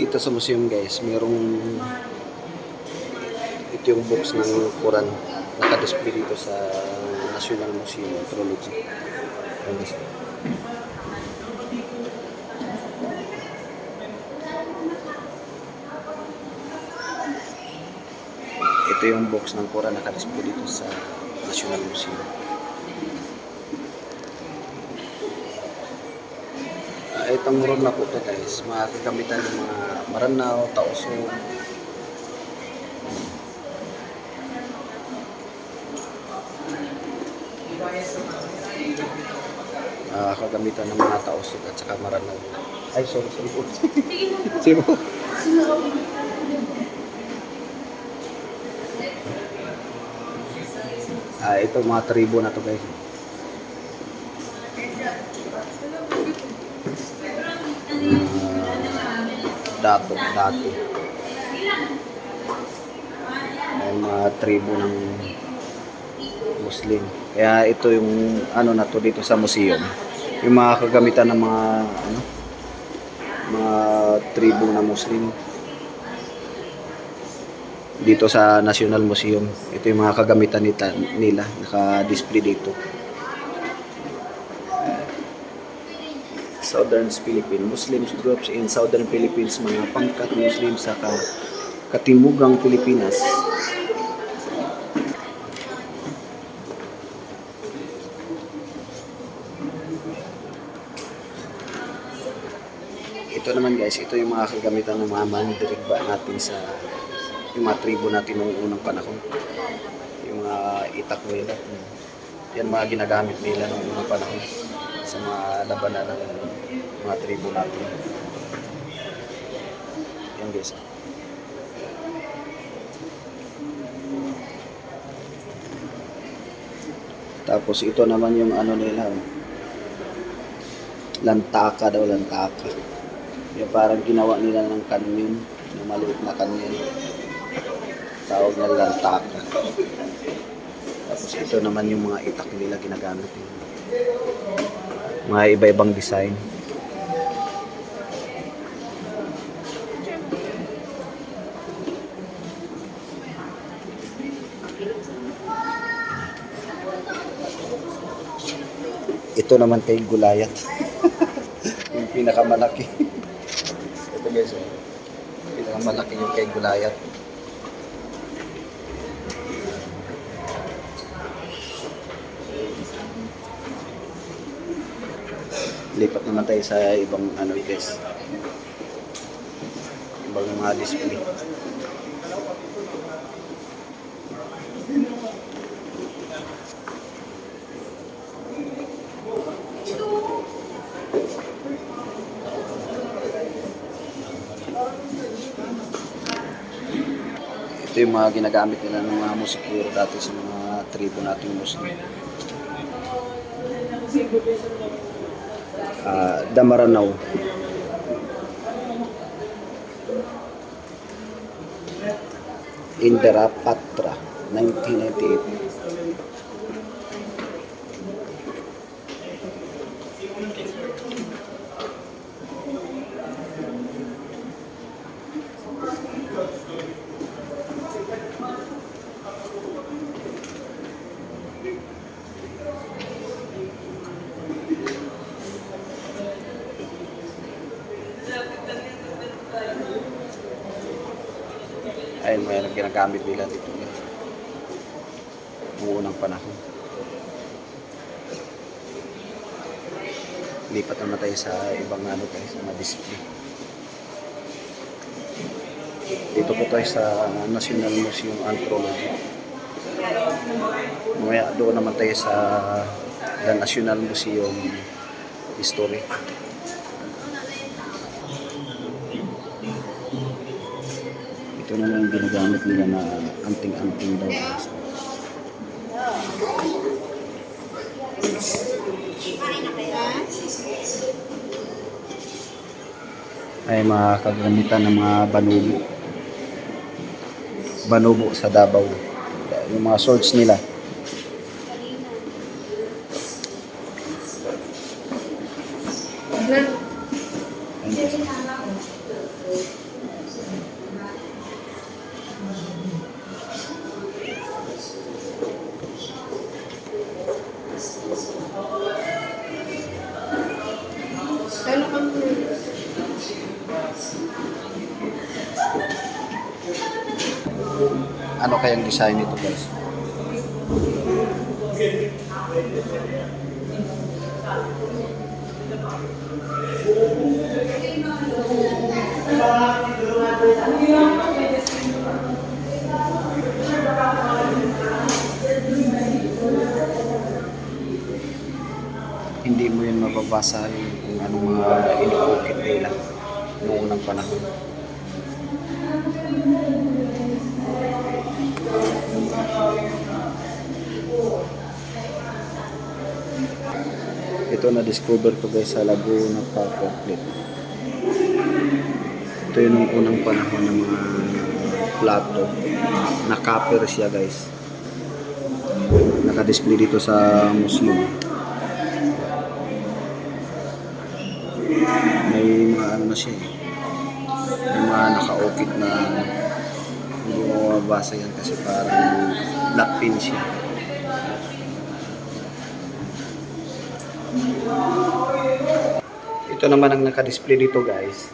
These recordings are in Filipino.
dito sa museum guys, merong ito yung books ng Quran naka-display dito sa National Museum of Anthropology. Ito yung box ng Quran naka-display dito sa National Museum. Ah, itong room na po ito guys, makakagamitan ng mga maranaw, tauso, ah kagamitan ng mga tausog at saka maranaw. Ay, sorry, sorry po. Sino? Ah, ito mga tribo na to guys. Dato, dato. Ay, mga tribo ng Muslim. Kaya ito yung ano na to dito sa museum. Yung mga kagamitan ng mga ano mga tribo na Muslim dito sa National Museum. Ito yung mga kagamitan nila, nila naka-display dito. Southern Philippines, Muslim groups in Southern Philippines, mga pangkat Muslim sa ka, katimugang Pilipinas. Ito naman guys, ito yung mga kagamitan ng mga mandirigba natin sa yung mga tribo natin noong unang panahon. Yung mga itak nila. Yan mga ginagamit nila noong unang panahon sa mga labanan ng mga tribo natin. Yan guys. Tapos ito naman yung ano nila. oh. Lantaka daw, lantaka. Yung parang ginawa nila ng kanyon, ng maliit na kanyon. Tawag na lantaka. Tapos ito naman yung mga itak nila ginagamit. Mga iba-ibang design. Ito naman kay Gulayat. yung pinakamalaki. Ito guys, oh. pinakamalaki yung kay Gulayat. Lipat naman tayo sa ibang ano guys. Ibang mga display. Ito yung mga ginagamit nila ng mga musikero dati sa mga tribo nating Muslim. Ah, Damaranaw. Indira Patra, 1998. Ayun, may ginagamit nila dito. Noong unang panahon. Lipat naman tayo sa ibang ano tayo, sa mga display. Dito po tayo sa National Museum Anthropology. Mamaya doon naman tayo sa the National Museum History. Ito na lang ginagamit nila na anting-anting daw. Ay mga kagamitan ng mga banubo. Banubo sa Davao. Yung mga swords nila. Ano kayang design nito guys? Hindi mo yun mababasa yung kung anong mga inuukit nila noong unang panahon. Ito na-discover to guys sa Laguna Park Outlet. Ito yun ang unang panahon ng mga plato. Na-copper siya guys. Naka-display dito sa museum. May mga ano na siya eh. May mga naka-okit na hindi mo mabasa yan kasi parang black pin siya. Ito naman ang naka-display dito guys.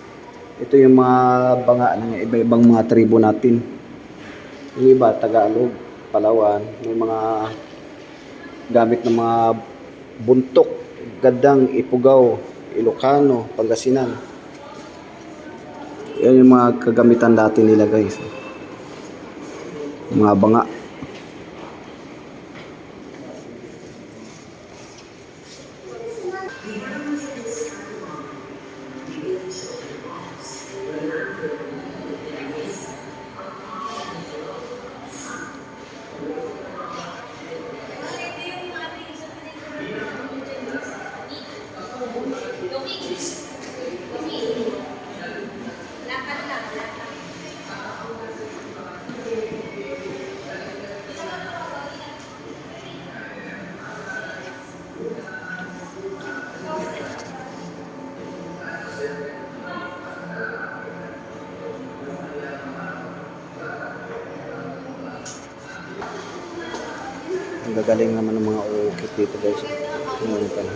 Ito yung mga banga ng iba-ibang mga tribo natin. Yung iba, Tagalog, Palawan, may mga gamit ng mga buntok, gadang, ipugaw, Ilocano, Pangasinan. Yan yung mga kagamitan dati nila guys. Mga banga. Ang gagaling naman ng mga ukit dito guys. Tingnan mo pala.